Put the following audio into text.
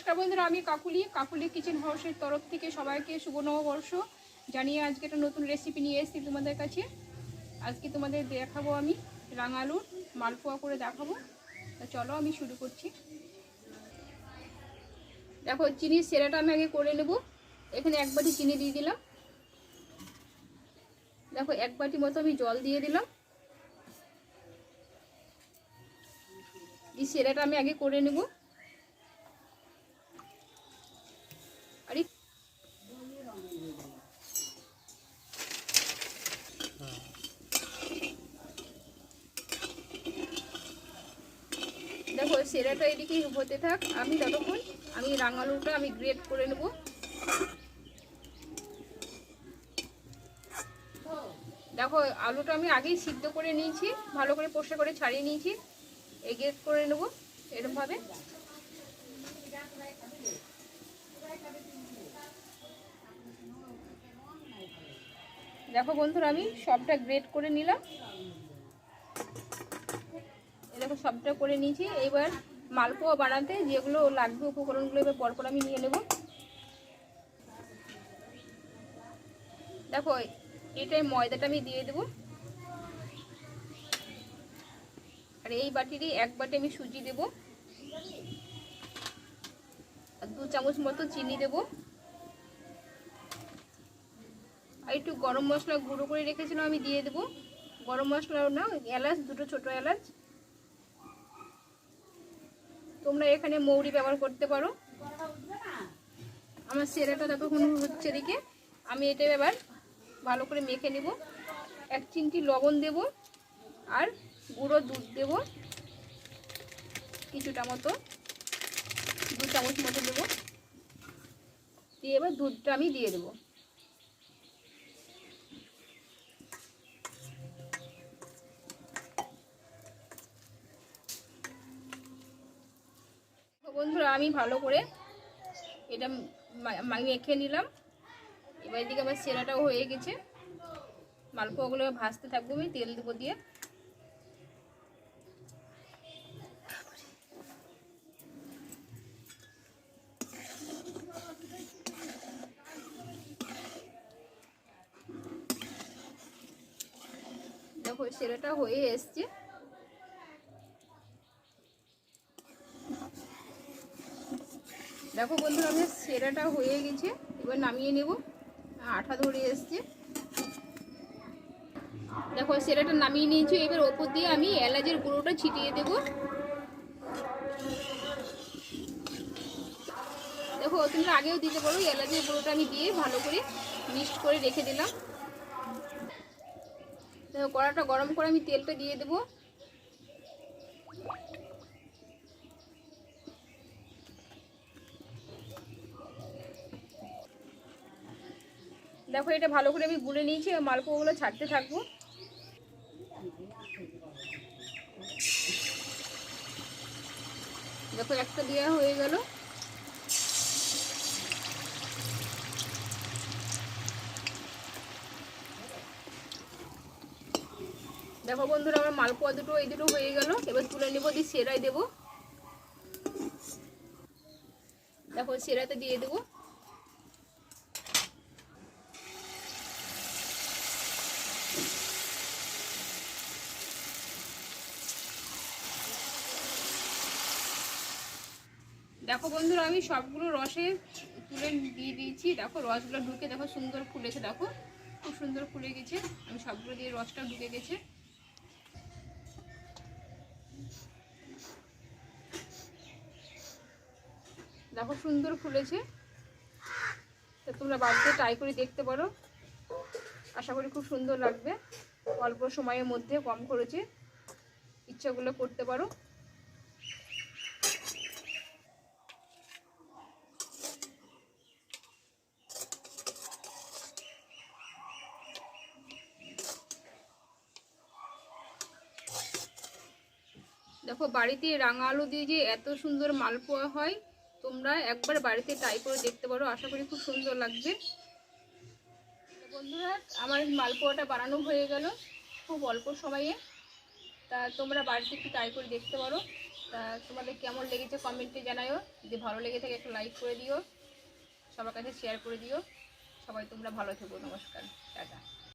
নমস্কার বন্ধুরা, আমি কাকুলি। কাকুলি কিচেন হাউসের তরফ থেকে সবাইকে শুভ নববর্ষ। জানিয়ে আজকে একটা নতুন রেসিপি নিয়ে এসেছি তোমাদের কাছে। আজকে তোমাদের দেখাবো আমি রাঙালুর মালপোয়া করে দেখাবো। তা চলো আমি শুরু করছি। দেখো চিনির সেরাটা আমি আগে করে নেব। এখানে এক বাটি চিনি দিয়ে দিলাম। দেখো, এক বাটি মতো আমি জল দিয়ে দিলাম। এই সেরাটা আমি আগে করে নেব। সেরাটা এদিকে হতে থাক। আমি ততক্ষণ, আমি রাঙালুটা আমি গ্রেট করে নেব। দেখো, আলুটা আমি আগেই সিদ্ধ করে নিয়েছি, ভালো করে পোষা করে ছাড়িয়ে নিয়েছি। এই গ্রেট করে নেব এরকমভাবে দেখো বন্ধুরা, আমি সবটা গ্রেট করে নিলাম। দেখো, সবটা করে নিয়েছি। এবার মালপোয়া বানাতে যেগুলো লাগবে উপকরণগুলো এবার পরপর আমি নিয়ে নেব। দেখো এটাই ময়দাটা আমি দিয়ে দেব। আর এই বাটিরই এক বাটি আমি সুজি দেব। দু চামচ মতো চিনি দেব। আর একটু গরম মশলা গুঁড়ো করে রেখেছিলাম আমি দিয়ে দেব। গরম মশলা না এলাচ, দুটো ছোট এলাচ। তোমরা এখানে মৌরি ব্যবহার করতে পারো। আমার সেরাটা যতক্ষণ হচ্ছে দিকে আমি এটা এবার ভালো করে মেখে নেব। এক চিমটি লবণ দেব আর গুঁড়ো দুধ দেব। কিছুটা মতো, দু চামচ মতো দেবো। দিয়ে এবার দুধটা আমি দিয়ে দেবো। বন্ধুরা, আমি ভালো করে এটা মেখে নিলাম। এবার এদিকে আবার সেরাটাও হয়ে গেছে। মালপোয়াগুলো ভাজতে থাকব আমি তেল দেবো দিয়ে। দেখো, সেরাটা হয়ে এসছে। দেখো বন্ধুরা, আমাদের সেরাটা হয়ে গেছে। এবার নামিয়ে নেব। আঠা ধরে এসছে। দেখো, সেরাটা নামিয়ে নিয়েছি। এবার ওপর দিয়ে আমি এলাচের গুঁড়োটা ছিটিয়ে দেব। দেখো, তোমরা আগেও দিতে পারো, এলাচের গুঁড়োটা আমি দিয়ে ভালো করে মিক্সড করে রেখে দিলাম। দেখো, কড়াটা গরম করে আমি তেলটা দিয়ে দেবো। দেখো, এটা ভালো করে আমি গুলে নিয়েছি এবার মালপোয়াগুলো ছাড়তে থাকব। দেখো, একটা দেওয়া হয়ে গেল। দেখো বন্ধুরা, আমার মালপোয়া দুটো, এই দুটো হয়ে গেল। এবার তুলে নেব, দিয়ে সেরাই দেবো। দেখো সেরাতে দিয়ে দেবো। দেখো বন্ধুরা, আমি সবগুলো রসে তুলে দিয়ে দিয়েছি। দেখো, রসগুলো ঢুকে দেখো সুন্দর ফুলেছে, দেখো। খুব সুন্দর ফুলে গেছে। আমি সবগুলো দিয়ে রসটা ঢুকে গেছে। দেখো, সুন্দর ফুলেছে। তা তোমরা বাড়িতে ট্রাই করে দেখতে পারো। আশা করি খুব সুন্দর লাগবে। অল্প সময়ের মধ্যে কম করেছে। ইচ্ছাগুলো করতে পারো। দেখো, বাড়িতে রাঙা আলু দিয়ে যে এত সুন্দর মালপোয়া হয়, তোমরা একবার বাড়িতে ট্রাই করে দেখতে পারো। আশা করি খুব সুন্দর লাগবে। বন্ধুরা, আমার মালপোয়াটা বানানো হয়ে গেল খুব অল্প সময়ে। তা তোমরা বাড়িতে একটু ট্রাই করে দেখতে পারো। তা তোমাদের কেমন লেগেছে কমেন্টে জানাও যদি ভালো লেগে থাকে, একটা লাইক করে দিও। সবার কাছে শেয়ার করে দিও। সবাই তোমরা ভালো থেকো। নমস্কার। টাটা।